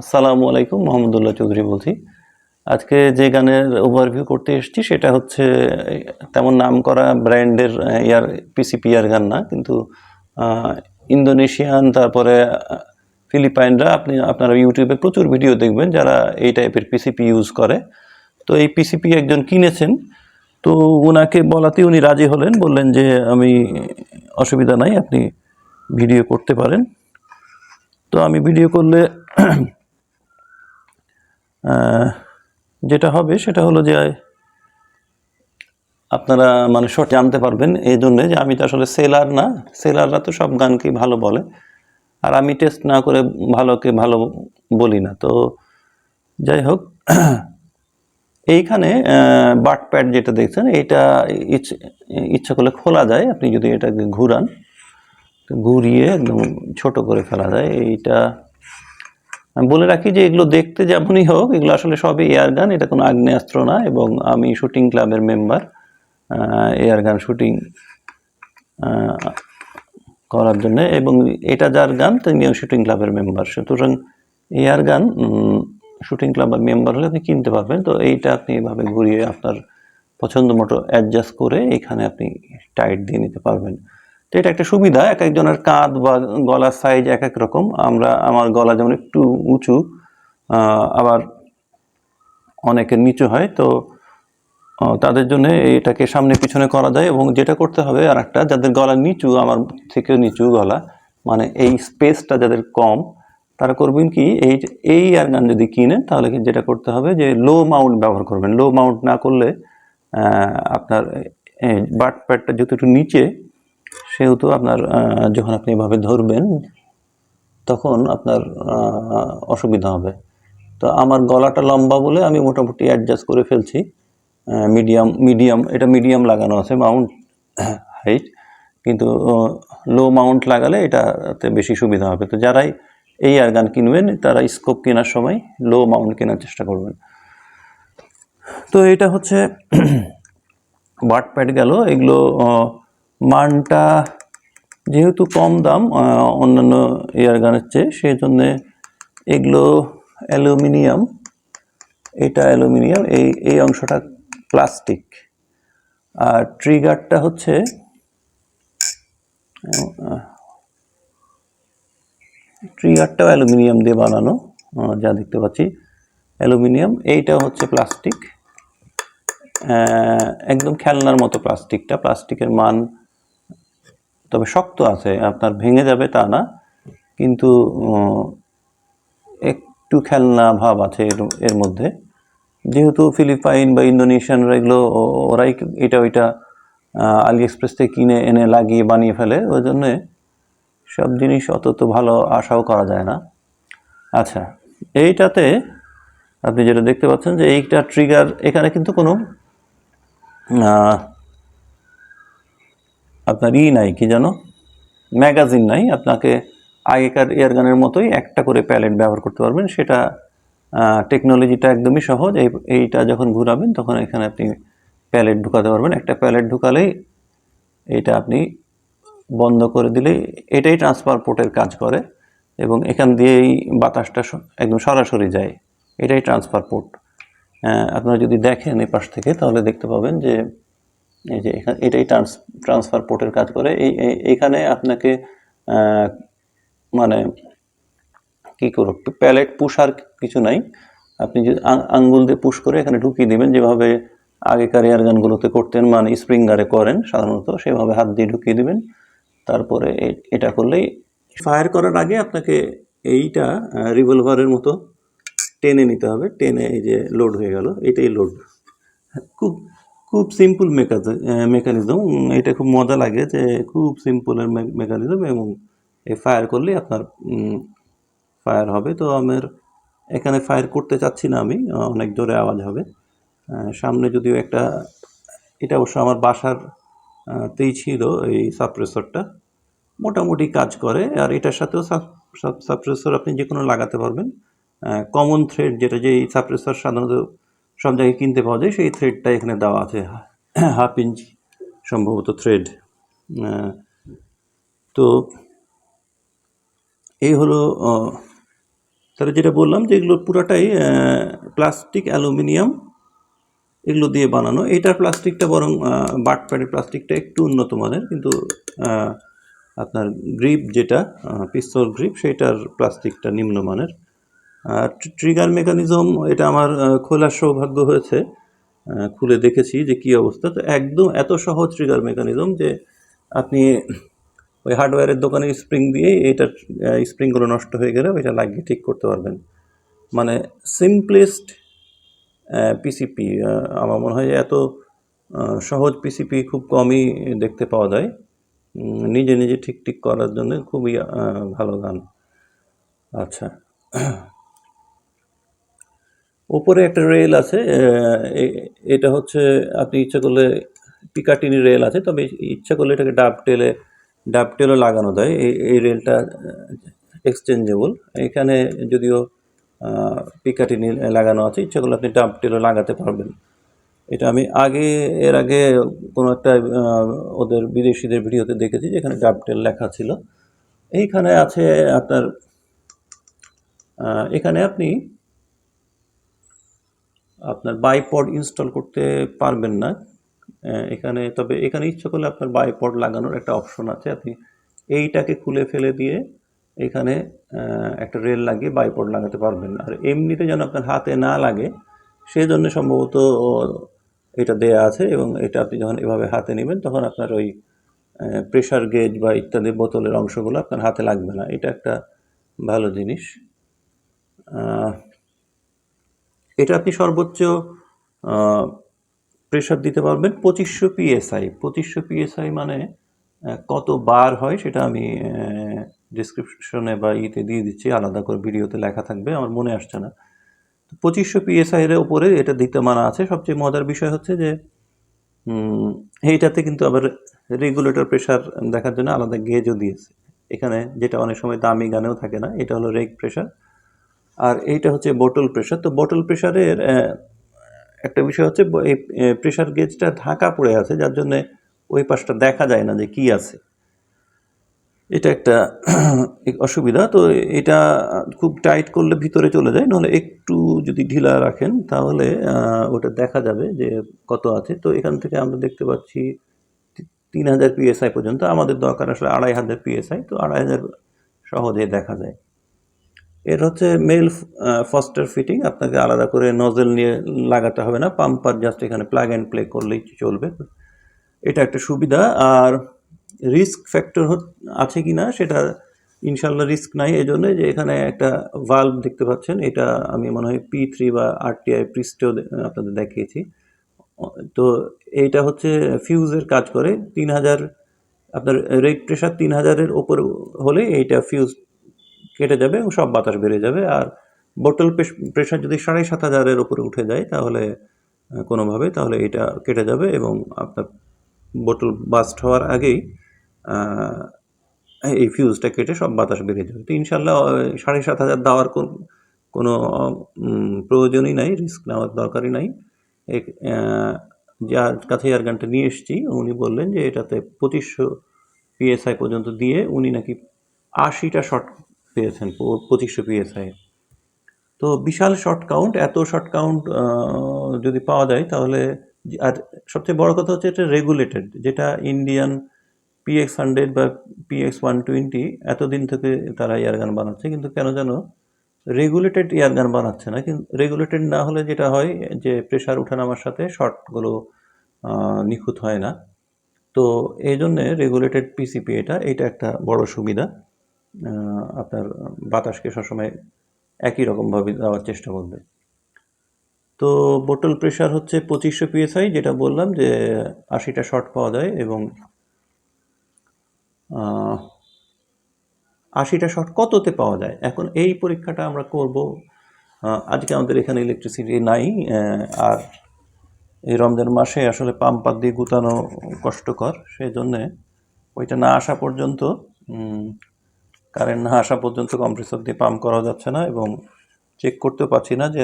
আসসালামু আলাইকুম, মোহাম্মদুল্লাহ চৌধুরী বলছি। আজকে যে গানের ওভারভিউ করতে এসেছি সেটা হচ্ছে, তেমন নাম করা ব্র্যান্ডের ইয়ার পিসিপি ইয়ার গান না, কিন্তু ইন্দোনেশিয়ান, তারপরে ফিলিপাইনরা, আপনি, আপনারা ইউটিউবে প্রচুর ভিডিও দেখবেন যারা এই টাইপের পিসিপি ইউজ করে। তো এই পিসিপি একজন কিনেছেন, তো ওনাকে বলাতে উনি রাজি হলেন, বললেন যে আমি, অসুবিধা নাই, আপনি ভিডিও করতে পারেন। তো আমি ভিডিও করলে যেটা হবে সেটা হলো যে, আপনারা মানে শর্ট জানতে পারবেন এই জন্যে যে আমি তো আসলে সেলার না, সেলাররা তো সব গানকেই ভালো বলে। আর আমি টেস্ট না করে ভালোকে ভালো বলি না। তো যাই হোক, এইখানে বাট প্যাড যেটা দেখছেন, এটা ইচ্ছে করলে খোলা যায়। আপনি যদি এটাকে ঘুরান ঘুরিয়ে একদম ছোট করে ফেলা যায়। এইটা আমি বলে রাখি যে এগুলো দেখতে যেমনই হোক, এগুলো আসলে সবই এয়ার গান। এটা কোনো আগ্নেয়াস্ত্র না এবং আমি শুটিং ক্লাবের মেম্বার। এয়ার গান শুটিং করার জন্য এবং এটা যার গান তিনিও শুটিং ক্লাবের মেম্বার। সুতরাং এয়ার গান শুটিং ক্লাবের মেম্বার হলে আপনি কিনতে পারবেন। তো এইটা আপনি এভাবে ঘুরিয়ে আপনার পছন্দ মতো অ্যাডজাস্ট করে এখানে আপনি টাইট দিয়ে নিতে পারবেন। তো এটা একটা সুবিধা, এক একজনের কাঁধ বা গলার সাইজ এক এক রকম। আমরা, আমার গলা যেমন একটু উঁচু আবার অনেকের নিচু হয়, তো তাদের জন্য এটাকে সামনে পিছনে করা যায় এবং যেটা করতে হবে আর একটা যাদের গলা নিচু, আমার থেকেও নিচু গলা মানে এই স্পেসটা যাদের কম, তারা করবেন কি, এই এই আর গান যদি কিনেন, তাহলে কি যেটা করতে হবে যে লো মাউন্ট ব্যবহার করবেন। লো মাউন্ট না করলে আপনার বাট প্যাডটা যেহেতু একটু নিচে সেহেতু আপনার যখন আপনি এভাবে ধরবেন, তখন আপনার অসুবিধা হবে। তো আমার গলাটা লম্বা বলে আমি মোটামুটি অ্যাডজাস্ট করে ফেলছি। মিডিয়াম মিডিয়াম এটা মিডিয়াম লাগানো আছে মাউন্ট হাইট কিন্তু লো মাউন্ট লাগালে এটাতে বেশি সুবিধা হবে। তো যারাই এই আর গান কিনবেন, তারা স্কোপ কেনার সময় লো মাউন্ট কেনার চেষ্টা করবেন। তো এটা হচ্ছে বাট প্যাড গেল। এগুলো মানটা যেহেতু কম দাম অন্যান্য এয়ার গানের চেয়ে সেই জন্যে এগুলো অ্যালুমিনিয়াম, এটা অ্যালুমিনিয়াম, এই এই অংশটা প্লাস্টিক। আর ট্রিগারটা হচ্ছে, ট্রিগারটাও অ্যালুমিনিয়াম দিয়ে বানানো যা দেখতে পাচ্ছি। অ্যালুমিনিয়াম, এইটা হচ্ছে প্লাস্টিক। একদম খেলনার মতো প্লাস্টিকটা, প্লাস্টিকের মান তবে শক্ত আছে, আপনার ভেঙে যাবে তা না। কিন্তু একটু খেলনা ভাব আছে এর এর মধ্যে। যেহেতু ফিলিপাইন বা ইন্দোনেশিয়ানরা এগুলো ওরাই এটা, ওইটা আলি এক্সপ্রেস থেকে কিনে, এনে লাগিয়ে বানিয়ে ফেলে, ওই জন্যে সব জিনিস অত তো ভালো আশাও করা যায় না। আচ্ছা এইটাতে আপনি যেটা দেখতে পাচ্ছেন যে এইটা ট্রিগার এখানে কিন্তু কোনো আপনার ই নাই, কি যেন? ম্যাগাজিন নাই, আপনাকে আগেকার এয়ারগানের মতোই একটা করে প্যালেট ব্যবহার করতে পারবেন। সেটা টেকনোলজিটা একদমই সহজ। এই, এইটা যখন ঘুরাবেন, তখন এখানে আপনি প্যালেট ঢুকাতে পারবেন। একটা প্যালেট ঢুকালেই এটা আপনি বন্ধ করে দিলেই এটাই ট্রান্সফার পোর্টের কাজ করে এবং এখান দিয়েই বাতাসটা একদম সরাসরি যায়। এটাই ট্রান্সফার পোর্ট। আপনারা যদি দেখেন এই পাশ থেকে, তাহলে দেখতে পাবেন যে এই যে এখানে এটাই ট্রান্স ট্রান্সফার পোর্টের কাজ করে। এই এইখানে আপনাকে মানে কি করো প্যালেট পুষার কিছু নাই। আপনি যদি আঙ্গুল দিয়ে পুশ করে এখানে ঢুকিয়ে দিবেন। যেভাবে আগেকার এয়ার গানগুলোতে করতেন মানে স্প্রিঙ্গারে করেন সাধারণত, সেভাবে হাত দিয়ে ঢুকিয়ে দিবেন। তারপরে এটা করলেই ফায়ার করার আগে আপনাকে এইটা রিভলভারের মতো টেনে নিতে হবে। টেনে এই যে লোড হয়ে গেল। এটাই লোড খুব খুব সিম্পল মেকানিজম এটা খুব মজা লাগে যে খুব সিম্পলের মেকানিজম এবং এই ফায়ার করলে আপনার ফায়ার হবে। তো আমার এখানে ফায়ার করতে চাচ্ছি না আমি, অনেক জোরে আওয়াজ হবে। সামনে যদিও একটা, এটা অবশ্য আমার বাসার তেই ছিল এই সাপ্রেসরটা মোটামুটি কাজ করে। আর এটার সাথেও সাপ্রেসর আপনি যে কোনো লাগাতে পারবেন। কমন থ্রেড যেটা যে এই সাপ্রেসর সাধারণত সব জায়গায় কিনতে পাওয়া যায়। সেই থ্রেডটা এখানে দেওয়া আছে। হাফ ইঞ্চ সম্ভবত থ্রেড তো এই হলো তাহলে যেটা বললাম যে এগুলো পুরাটাই প্লাস্টিক অ্যালুমিনিয়াম এগুলো দিয়ে বানানো। এটার প্লাস্টিকটা বরং বাট প্যাডের প্লাস্টিকটা একটু উন্নত মানের, কিন্তু আপনার গ্রিপ যেটা পিস্তল গ্রিপ সেটার প্লাস্টিকটা নিম্নমানের ট্রিগার মেকানিজম এটা আমার খোলার সৌভাগ্য হয়েছে খুলে দেখেছি যে কী অবস্থা। তো একদম এত সহজ ট্রিগার মেকানিজম যে আপনি ওই হার্ডওয়্যারের দোকানে স্প্রিং দিয়ে এটার স্প্রিংগুলো নষ্ট হয়ে গেলে এটা লাগিয়ে ঠিক করতে পারবেন। মানে সিম্পলেস্ট পিসিপি আমার মনে হয় যে এত সহজ পিসিপি খুব কমই দেখতে পাওয়া যায়। নিজে নিজে ঠিক ঠিক করার জন্য খুবই ভালো গান। আচ্ছা। ওপরে একটা রেল আছে এটা হচ্ছে আপনি ইচ্ছা করলে পিকাটিনি রেল আছে, তবে ইচ্ছা করলে এটাকে ডাব টেলে ডাব টেলও লাগানো যায়। এই এই রেলটা এক্সচেঞ্জেবল এখানে যদিও পিকাটিনি লাগানো আছে, ইচ্ছা করলে আপনি ডাব টেলও লাগাতে পারবেন। এটা আমি আগে, এর আগে কোনো একটা ওদের বিদেশিদের ভিডিওতে দেখেছি, যেখানে ডাব টেল লেখা ছিল। এইখানে আছে আপনার এখানে আপনি আপনার বাইপড ইনস্টল করতে পারবেন না। এখানে, তবে এখানে ইচ্ছা করলে আপনার বাইপড লাগানোর একটা অপশন আছে। আপনি এইটাকে খুলে ফেলে দিয়ে এখানে একটা রেল লাগিয়ে বাইপড লাগাতে পারবেন। আর এমনিতে যেন আপনার হাতে না লাগে সেই জন্য সম্ভবত এটা দেয়া আছে এবং এটা আপনি যখন এভাবে হাতে নেবেন, তখন আপনার ওই প্রেশার গেজ বা ইত্যাদি বোতলের অংশগুলো আপনার হাতে লাগবে না। এটা একটা ভালো জিনিস। এটা আপনি সর্বোচ্চ প্রেশার দিতে পারবেন পঁচিশশো পিএসআই পঁচিশশো পিএসআই মানে কত বার হয় সেটা আমি ডিসক্রিপশনে বা ইতে দিয়ে দিচ্ছি, আলাদা করে ভিডিওতে লেখা থাকবে, আমার মনে আসছে না। তো পঁচিশশো পিএসআই এর এটা দিতে মানা আছে। সবচেয়ে মজার বিষয় হচ্ছে যে এইটাতে কিন্তু আবার রেগুলেটর প্রেশার দেখার জন্য আলাদা গেজও দিয়েছে। এখানে যেটা অনেক সময় দামি গানেও থাকে না, এটা হলো রেগ প্রেশার আর এইটা হচ্ছে বোটল প্রেশার তো বোটল প্রেশারের একটা বিষয় হচ্ছে, এই প্রেশার গেজটা ঢাকা পড়ে আছে, যার জন্যে ওই পাশটা দেখা যায় না যে কি আছে। এটা একটা অসুবিধা। তো এটা খুব টাইট করলে ভিতরে চলে যায়, নাহলে একটু যদি ঢিলা রাখেন, তাহলে ওটা দেখা যাবে যে কত আছে। তো এখান থেকে আমরা দেখতে পাচ্ছি তিন হাজার পিএসআই পর্যন্ত। আমাদের দরকার আসলে আড়াই হাজার পিএসআই তো আড়াই হাজার সহজে দেখা যায়। এর হচ্ছে মেল ফস্টার ফিটিং আপনাকে আলাদা করে নজেল নিয়ে লাগাতে হবে না পাম্পার জাস্ট এখানে প্লাগ অ্যান্ড প্লে করলেই চলবে। এটা একটা সুবিধা, আর রিস্ক ফ্যাক্টর আছে কি না সেটা ইনশাল্লাহ রিস্ক নাই এই জন্য যে এখানে একটা ভাল্ব দেখতে পাচ্ছেন, এটা আমি মনে হয় পি থ্রি বা আরটিআই পৃষ্ঠেও আপনাদের দেখিয়েছি। তো এইটা হচ্ছে ফিউজের কাজ করে, তিন হাজার, আপনার রেট প্রেশার তিন হাজারের ওপর হলে এইটা ফিউজ কেটে যাবে এবং সব বাতাস বেড়ে যাবে। আর বোতল প্রেশার যদি সাড়ে সাত হাজারের উপরে উঠে যায়, তাহলে কোনোভাবে তাহলে এটা কেটে যাবে এবং আপনার বোতল বাস্ট হওয়ার আগেই এই ফিউজটা কেটে সব বাতাস বেরিয়ে যাবে। তো ইনশাল্লাহ সাড়ে সাত হাজার দেওয়ার কোন- প্রয়োজনই নাই রিস্ক নেওয়ার দরকারই নাই। যার কাছে এয়ার গানটা নিয়ে এসেছি, উনি বললেন যে এটাতে পঁচিশশো পিএসআই পর্যন্ত দিয়ে উনি নাকি আশিটা শট পেয়েছেন পঁচিশশো পিএসআই তো বিশাল শর্ট কাউন্ট এত শর্ট কাউন্ট যদি পাওয়া যায় তাহলে আর সবচেয়ে বড় কথা হচ্ছে এটা রেগুলেটেড যেটা ইন্ডিয়ান পিএক্স হান্ড্রেড বা পিএক্স ওয়ান টোয়েন্টি এতদিন থেকে তারা এয়ারগান বানাচ্ছে, কিন্তু কেন যেন রেগুলেটেড এয়ারগান বানাচ্ছে না, কিন্তু রেগুলেটেড না হলে যেটা হয় যে প্রেশার ওঠানামার সাথে শর্টগুলো নিখুঁত হয় না। তো এই জন্যে রেগুলেটেড পিসিপি এটা এটা একটা বড় সুবিধা। আপনার বাতাসকে সবসময় একই রকমভাবে দেওয়ার চেষ্টা করবে। তো বোটল প্রেশার হচ্ছে পঁচিশশো পিএসআই যেটা বললাম যে আশিটা শট পাওয়া যায় এবং আশিটা শট কততে পাওয়া যায়? এখন এই পরীক্ষাটা আমরা করব আজকে আমাদের এখানে ইলেকট্রিসিটি নাই আর এই রমজান মাসে আসলে পাম্পার দিয়ে গুতানো কষ্টকর সেই জন্যে ওইটা না আসা পর্যন্ত কারেন্ট না আসা পর্যন্ত কম্প্রেসর দিয়ে পাম্প করা যাচ্ছে না এবং চেক করতেও পারছি না যে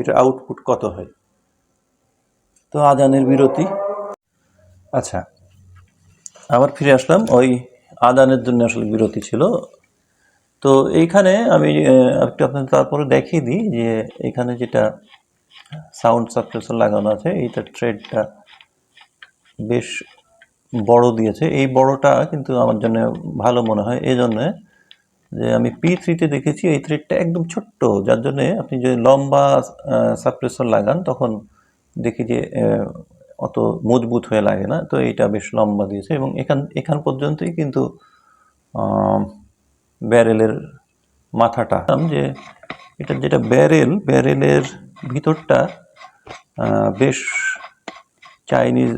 এটা আউটপুট কত হয়। তো আদানের বিরতি। আচ্ছা আবার ফিরে আসলাম। ওই আদানের জন্য আসলে বিরতি ছিল। তো এইখানে আমি একটু আপনাদের তারপরে দেখিয়ে দিই যে এখানে যেটা সাউন্ড সাপ্রেসর লাগানো আছে, এইটার ট্রেডটা বেশ বড় দিয়েছে। এই বড়টা কিন্তু আমার জন্য ভালো মনে হয়। এই জন্যে যে আমি পি থ্রিতে দেখেছি, এই থ্রেডটা একদম ছোট্ট। যার জন্যে আপনি যদি লম্বা সাপ্রেসর লাগান, তখন দেখি যে অত মজবুত হয়ে লাগে না। তো এইটা বেশ লম্বা দিয়েছে এবং এখান এখান পর্যন্তই কিন্তু ব্যারেলের মাথাটা। যে এটা যেটা ব্যারেল ব্যারেলের ভিতরটা বেশ চাইনিজ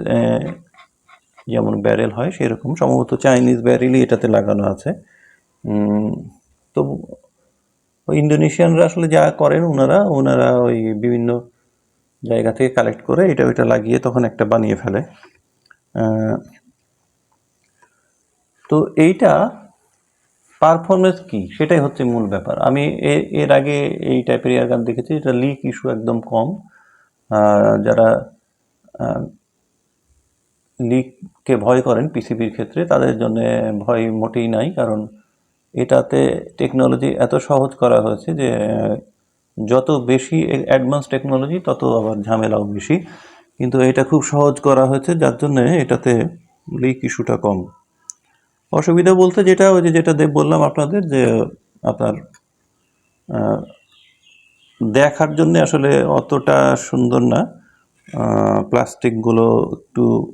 যেমন ব্যারেল হয়, সেরকম। সম্ভবত চাইনিজ ব্যারেলই এটাতে লাগানো আছে। তো ইন্দোনেশিয়ানরা আসলে যা করেন, ওনারা ওনারা ওই বিভিন্ন জায়গা থেকে কালেক্ট করে এটা, ওইটা লাগিয়ে তখন একটা বানিয়ে ফেলে। তো এইটা পারফরমেন্স কি? সেটাই হচ্ছে মূল ব্যাপার। আমি এর আগে এই টাইপের ইয়ার গান দেখেছি, এটা লিক ইস্যু একদম কম। যারা লিককে ভয় করেন পিসিবির ক্ষেত্রে, তাদের জন্য ভয় মোটেই নাই, কারণ এটাতে টেকনোলজি এত সহজ করা হয়েছে যে যত বেশি অ্যাডভান্স টেকনোলজি তত আবার ঝামেলাও বেশি। কিন্তু এটা খুব সহজ করা হয়েছে, যার জন্যে এটাতে লিক ইস্যুটা কম। অসুবিধা বলতে যেটা, ওই যে যেটা দে- বললাম আপনাদের যে, আপনার দেখার জন্য আসলে অতটা সুন্দর না। প্লাস্টিকগুলো একটু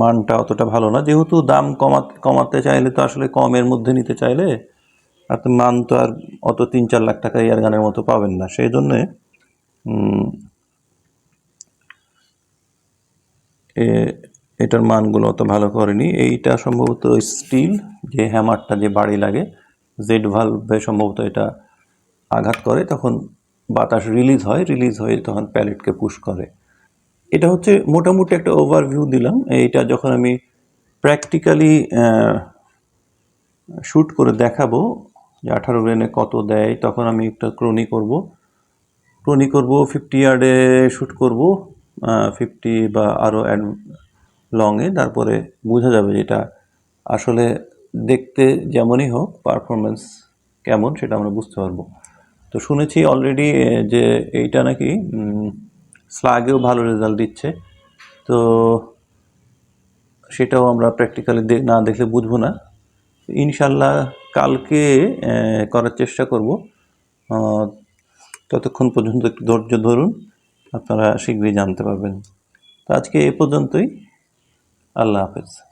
মানটা অতটা ভালো না। যেহেতু দাম কমা কমাতে চাইলে তো আসলে কমের মধ্যে নিতে চাইলে আপনি মান তো আর অত তিন চার লাখ টাকা ইয়ার গানের মতো পাবেন না। সেই জন্যে এটার মানগুলো অত ভালো করেনি। এইটা সম্ভবত স্টিল, যে হ্যামারটা যে বাড়ি লাগে, জেড ভালভে সম্ভবত এটা আঘাত করে। তখন বাতাস রিলিজ হয়, রিলিজ হয়ে তখন প্যালেটকে পুশ করে। এটা হচ্ছে মোটামুটি একটা ওভারভিউ দিলাম। এইটা যখন আমি প্র্যাকটিক্যালি শ্যুট করে দেখাবো যে আঠারো গ্রেনে কত দেয়, তখন আমি একটা ক্রনি করব। ক্রনি করব ফিফটি ইয়ার্ডে শ্যুট করব ফিফটি বা আরও অ্যাড লংয়ে তারপরে বোঝা যাবে যেটা আসলে দেখতে যেমনই হোক পারফরমেন্স কেমন সেটা আমরা বুঝতে পারব। তো শুনেছি অলরেডি যে এইটা নাকি স্লাগেও ভালো রেজাল্ট দিচ্ছে। তো সেটাও আমরা প্র্যাকটিক্যালি না দেখলে বুঝব না। ইনশাল্লাহ কালকে করার চেষ্টা করব। ততক্ষণ পর্যন্ত একটু ধৈর্য ধরুন, আপনারা শীঘ্রই জানতে পারবেন। তো আজকে এ পর্যন্তই। আল্লাহ হাফেজ।